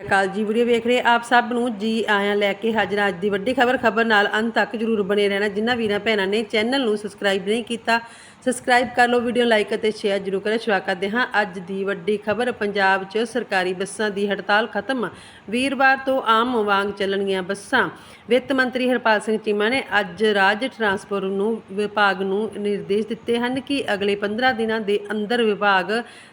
ਅਕਾਲ ਜੀ, ਵੀਡੀਓ ਵੇਖ ਰਹੇ ਆਪ ਸਭ ਨੂੰ ਜੀ ਆਇਆਂ ਲੈ ਕੇ ਹਾਜ਼ਰ ਅੱਜ ਦੀ ਵੱਡੀ ਖਬਰ ਖਬਰ ਨਾਲ ਅੰਤ ਤੱਕ ਜਰੂਰ ਬਣੇ ਰਹਿਣਾ। ਜਿਨ੍ਹਾਂ ਵੀਰਾਂ ਭੈਣਾਂ ਨੇ ਚੈਨਲ ਨੂੰ ਸਬਸਕ੍ਰਾਈਬ ਨਹੀਂ ਕੀਤਾ, ਸਬਸਕ੍ਰਾਈਬ ਕਰ ਲਓ, ਵੀਡੀਓ ਲਾਈਕ ਅਤੇ ਸ਼ੇਅਰ ਜਰੂਰ ਕਰੇ ਸ਼ੁਰੂ ਕਰਦੇ ਹਾਂ ਅੱਜ ਦੀ ਵੱਡੀ ਖਬਰ। ਪੰਜਾਬ 'ਚ ਸਰਕਾਰੀ ਬੱਸਾਂ ਦੀ ਹੜਤਾਲ ਖਤਮ। ਵੀਰਵਾਰ ਤੋਂ ਆਮ ਵਾਂਗ ਚੱਲਣਗੀਆਂ ਬੱਸਾਂ। ਵਿੱਤ ਮੰਤਰੀ ਹਰਪਾਲ ਸਿੰਘ ਚੀਮਾ ਨੇ ਅੱਜ ਰਾਜ ਟਰਾਂਸਪੋਰਟ ਨੂੰ, ਵਿਭਾਗ ਨੂੰ ਨਿਰਦੇਸ਼ ਦਿੱਤੇ ਹਨ ਕਿ ਅਗਲੇ 15 ਦਿਨਾਂ ਦੇ ਅੰਦਰ ਵਿਭਾਗ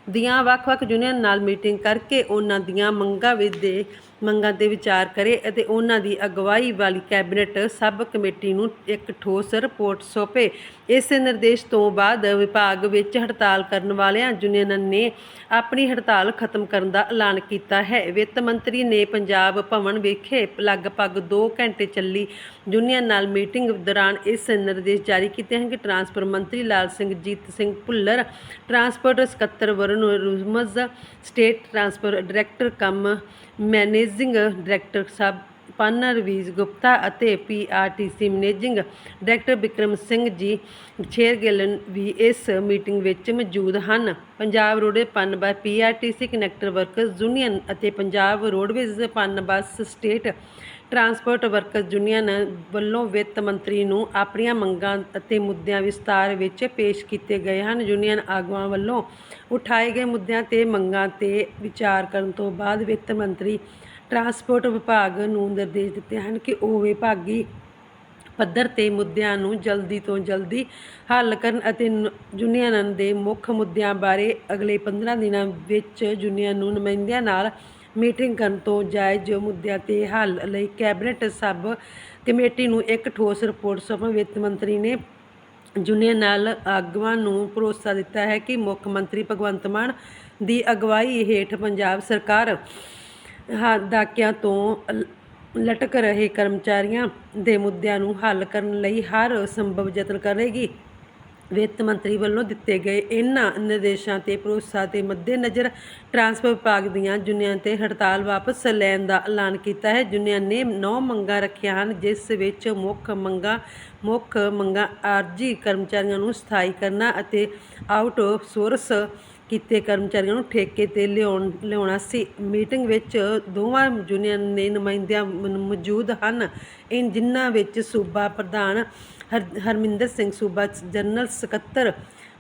ਦੀਆਂ ਵੱਖ-ਵੱਖ ਯੂਨੀਅਨ ਨਾਲ ਮੀਟਿੰਗ ਕਰਕੇ ਉਹਨਾਂ ਦੀਆਂ ਮੰਗਾਂ ਵਿੱਚ ਦੇ ਮੰਗਾਂ ਤੇ ਵਿਚਾਰ ਕਰੇ ਅਤੇ ਉਹਨਾਂ ਦੀ ਅਗਵਾਈ ਵਾਲੀ ਕੈਬਨਿਟ ਸਬ ਕਮੇਟੀ ਨੂੰ ਇੱਕ ਠੋਸ ਰਿਪੋਰਟ ਸੌਂਪੇ। ਇਸ ਨਿਰਦੇਸ਼ ਤੋਂ ਬਾਅਦ ਵਿਭਾਗ ਵਿੱਚ ਹੜਤਾਲ ਕਰਨ ਵਾਲਿਆਂ, ਯੂਨੀਅਨਾਂ ਨੇ ਆਪਣੀ ਹੜਤਾਲ ਖਤਮ ਕਰਨ ਦਾ ਐਲਾਨ ਕੀਤਾ ਹੈ। ਵਿੱਤ ਮੰਤਰੀ ਨੇ ਪੰਜਾਬ ਭਵਨ ਵਿਖੇ ਲਗਭਗ 2 ਘੰਟੇ ਚੱਲੀ ਯੂਨੀਅਨ ਨਾਲ ਮੀਟਿੰਗ ਦੌਰਾਨ ਇਸ ਨਿਰਦੇਸ਼ ਜਾਰੀ ਕੀਤੇ ਹਨ ਕਿ ਟਰਾਂਸਪੋਰਟ ਮੰਤਰੀ ਲਾਲ ਸਿੰਘ, ਜੀਤ ਸਿੰਘ ਭੁੱਲਰ ਟਰਾਂਸਪੋਰਟ ਸਕੱਤਰ Varun ਰੁਜ਼ਮਜ਼ state transport director cum managing director ਸਾਹਿਬ ਪਨ ਰਵੀਜ਼ ਗੁਪਤਾ ਅਤੇ PRTC managing director Bikram Singh ji Shergill ਵੀ ਇਸ ਮੀਟਿੰਗ ਵਿੱਚ ਮੌਜੂਦ ਹਨ। ਪੰਜਾਬ ਰੋਡਵੇ ਪਨ ਬਾਈ ਪੀਆਰਟੀਸੀ ਕਨੈਕਟਰ ਵਰਕਰਸ ਯੂਨੀਅਨ ਅਤੇ Punjab roadways Punbus state transport workers union ਵੱਲੋਂ ਵਿੱਤ ਮੰਤਰੀ ਨੂੰ ਆਪਣੀਆਂ ਮੰਗਾਂ ਅਤੇ ਮੁੱਦਿਆਂ ਵਿਸਤਾਰ ਵਿੱਚ ਪੇਸ਼ ਕੀਤੇ ਗਏ ਹਨ। ਯੂਨੀਅਨ ਆਗੂਆਂ ਵੱਲੋਂ ਉਠਾਏ ਗਏ ਮੁੱਦਿਆਂ ਤੇ ਮੰਗਾਂ ਤੇ ਵਿਚਾਰ ਕਰਨ ਤੋਂ ਬਾਅਦ ਵਿੱਤ ਮੰਤਰੀ ਟਰਾਂਸਪੋਰਟ ਵਿਭਾਗ ਨੂੰ ਨਿਰਦੇਸ਼ ਦਿੱਤੇ ਹਨ ਕਿ ਉਹ ਵਿਭਾਗੀ ਪੱਧਰ ਤੇ ਮੁੱਦਿਆਂ ਨੂੰ ਜਲਦੀ ਤੋਂ ਜਲਦੀ ਹੱਲ ਕਰਨ ਅਤੇ ਨ- ਯੂਨੀਅਨਾਂ ਦੇ ਮੁੱਖ ਮੁੱਦਿਆਂ ਬਾਰੇ ਅਗਲੇ 15 ਦਿਨਾਂ ਵਿੱਚ ਯੂਨੀਅਨ ਨੂੰ ਨੁਮਾਇੰਦਿਆਂ ਨਾਲ ਮੀਟਿੰਗ ਕਰਨ ਤੋਂ ਜਾਇਜ਼ ਮੁੱਦਿਆਂ ਤੇ ਹੱਲ ਲਈ ਕੈਬਨਿਟ ਸਬ ਕਮੇਟੀ ਨੂੰ ਇੱਕ ਠੋਸ ਰਿਪੋਰਟ ਸੌਂਪਣ ਵਿੱਤ ਮੰਤਰੀ ਨੇ ਯੂਨੀਅਨ ਨਾਲ ਆਗੂਆਂ ਨੂੰ ਭਰੋਸਾ ਦਿੱਤਾ ਹੈ ਕਿ ਮੁੱਖ ਮੰਤਰੀ ਭਗਵੰਤ ਮਾਨ ਦੀ ਅਗਵਾਈ ਹੇਠ ਪੰਜਾਬ ਸਰਕਾਰ ਹਾ ਦਾਕਿਆਂ ਤੋਂ ਲਟਕ ਰਹੇ ਕਰਮਚਾਰੀਆਂ ਦੇ ਮੁੱਦਿਆਂ ਨੂੰ ਹੱਲ ਕਰਨ ਲਈ ਹਰ ਸੰਭਵ ਯਤਨ ਕਰੇਗੀ। ਵਿੱਤ ਮੰਤਰੀ ਵੱਲੋਂ ਦਿੱਤੇ ਗਏ ਇਹਨਾਂ ਨਿਰਦੇਸ਼ਾਂ ਤੇ ਭਰੋਸਾ ਦੇ ਮੱਦੇਨਜ਼ਰ ਟਰਾਂਸਪੋਰਟ ਵਿਭਾਗ ਦੀਆਂ ਯੂਨੀਅਨ ਤੇ ਹੜਤਾਲ ਵਾਪਸ ਲੈਣ ਦਾ ਐਲਾਨ ਕੀਤਾ ਹੈ। ਯੂਨੀਅਨ ਨੇ 9 ਮੰਗਾਂ ਰੱਖੀਆਂ ਹਨ, ਜਿਸ ਵਿੱਚ ਮੁੱਖ ਮੰਗਾਂ ਮੁੱਖ ਮੰਗਾਂ ਆਰਜੀ ਕਰਮਚਾਰੀਆਂ ਨੂੰ ਸਥਾਈ ਕਰਨਾ ਅਤੇ ਆਊਟ ਸੋਰਸ ਕੀਤੇ ਕਰਮਚਾਰੀਆਂ ਨੂੰ ਠੇਕੇ ਤੇ ਲਿਆਉਣ, ਲਿਆਉਣਾ ਸੀ। ਮੀਟਿੰਗ ਵਿੱਚ ਦੋਵਾਂ ਯੂਨੀਅਨ ਦੇ ਨੁਮਾਇੰਦਿਆਂ ਮ- ਮੌਜੂਦ ਹਨ। ਇਨ ਜਿਨ੍ਹਾਂ ਵਿੱਚ ਸੂਬਾ ਪ੍ਰਧਾਨ ਹਰ- ਹਰਮਿੰਦਰ ਸਿੰਘ, ਸੂਬਾ ਜਨਰਲ ਸਕੱਤਰ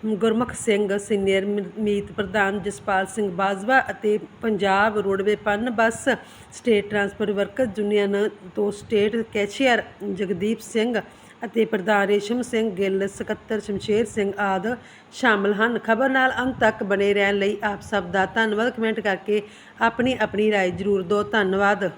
ਗੁਰਮੁਖ ਸਿੰਘ, ਸੀਨੀਅਰ ਮੀਤ ਪ੍ਰਧਾਨ ਜਸਪਾਲ ਸਿੰਘ ਬਾਜਵਾ ਅਤੇ Punjab roadway Punbus, state transport worker union ਤੋਂ ਸਟੇਟ ਕੈਸ਼ੀਅਰ ਜਗਦੀਪ ਸਿੰਘ ਅਤੇ ਪ੍ਰਧਾਨ ਰੇਸ਼ਮ ਸਿੰਘ ਗਿੱਲ ਸਕੱਤਰ ਸ਼ਮਸ਼ੇਰ ਸਿੰਘ ਆਦਿ ਸ਼ਾਮਲ ਹਨ ਖਬਰ ਨਾਲ ਅੰਤ ਤੱਕ ਬਣੇ ਰਹਿਣ ਲਈ ਆਪ ਸਭ ਦਾ ਧੰਨਵਾਦ ਕਮੈਂਟ ਕਰਕੇ ਆਪਣੀ ਆਪਣੀ رائے ਜ਼ਰੂਰ ਦਿਓ ਧੰਨਵਾਦ